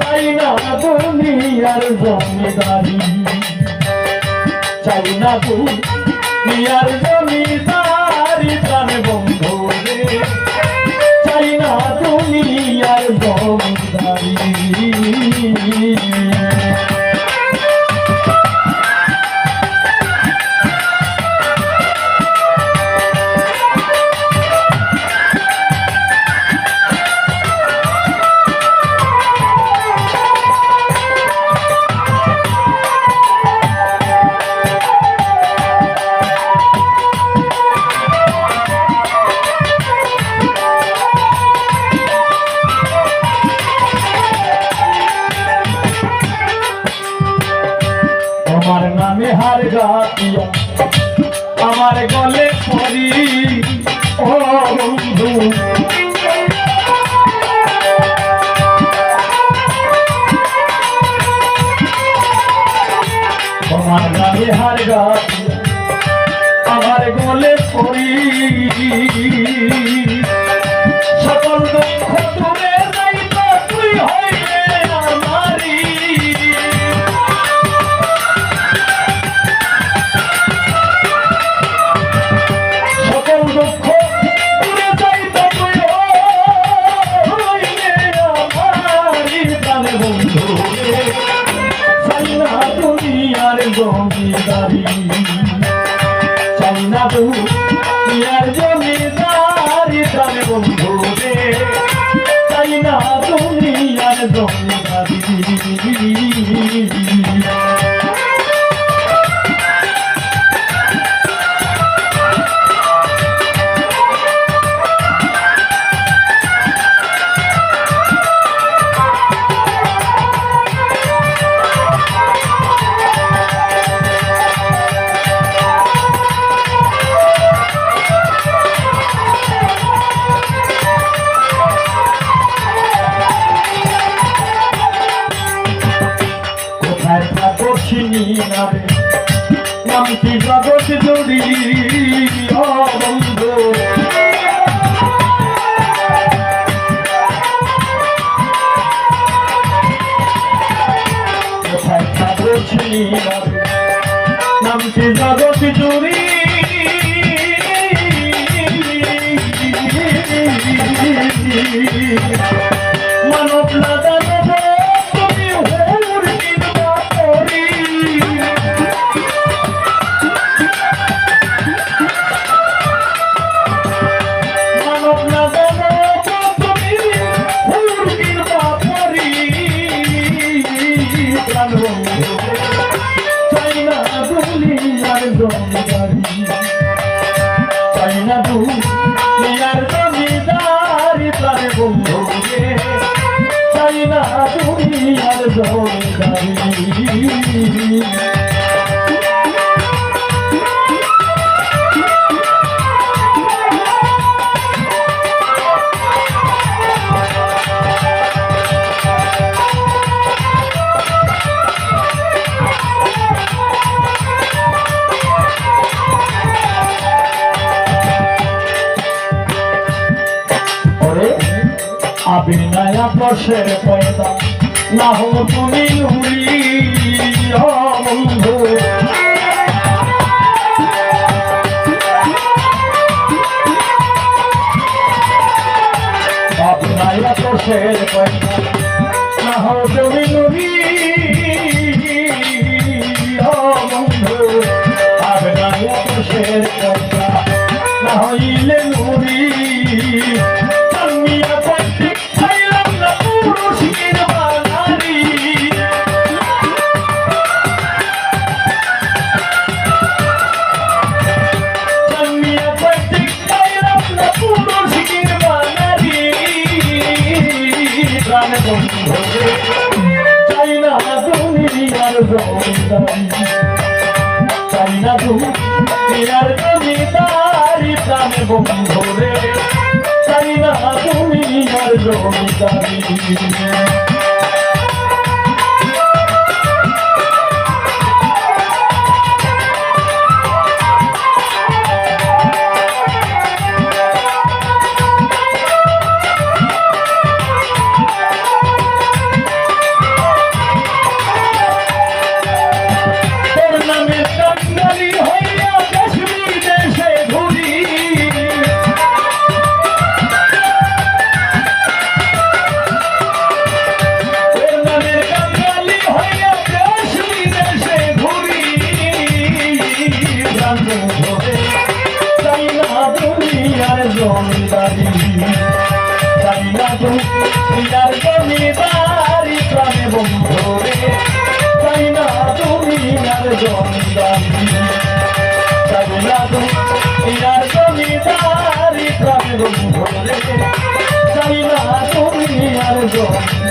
চাই না দুনিয়ার জমিদারি চাই না দুনিয়ার জমিদারি প্রাণ বন্ধু চাই না দুনিয়ার জমিদারি। নামে হার গাতিয়া আমার গলে পরি। ও বন্ধু। আমার নামে হার গাতিয়া। আমার গলে পরি। দুনিয়ার জমিদারি। চাই না দুনিয়ার জমিদারি প্রাণে বন্ধু। নামটি জগৎ জুড়ি বন্ধু। নামটি জগৎ জুড়ি। মানব আবির বসে পয়দা। না হো তুমি নুরি বন্ধু। আবির বসে পয়দা। না হো তুমি চাই না দুনিয়ার চাই না দুনিয়ার জমিদারি প্রাণ বন্ধু রে চাই না দুনিয়ার জমিদারি দুনিয়ার জমিদারি প্রাণে বন্ধরে তাই না দুনিয়ার জমিদারি তাই না দুনিয়ার জমিদারি প্রাণে বন্ধরে তাই না দুনিয়ার জমিদারি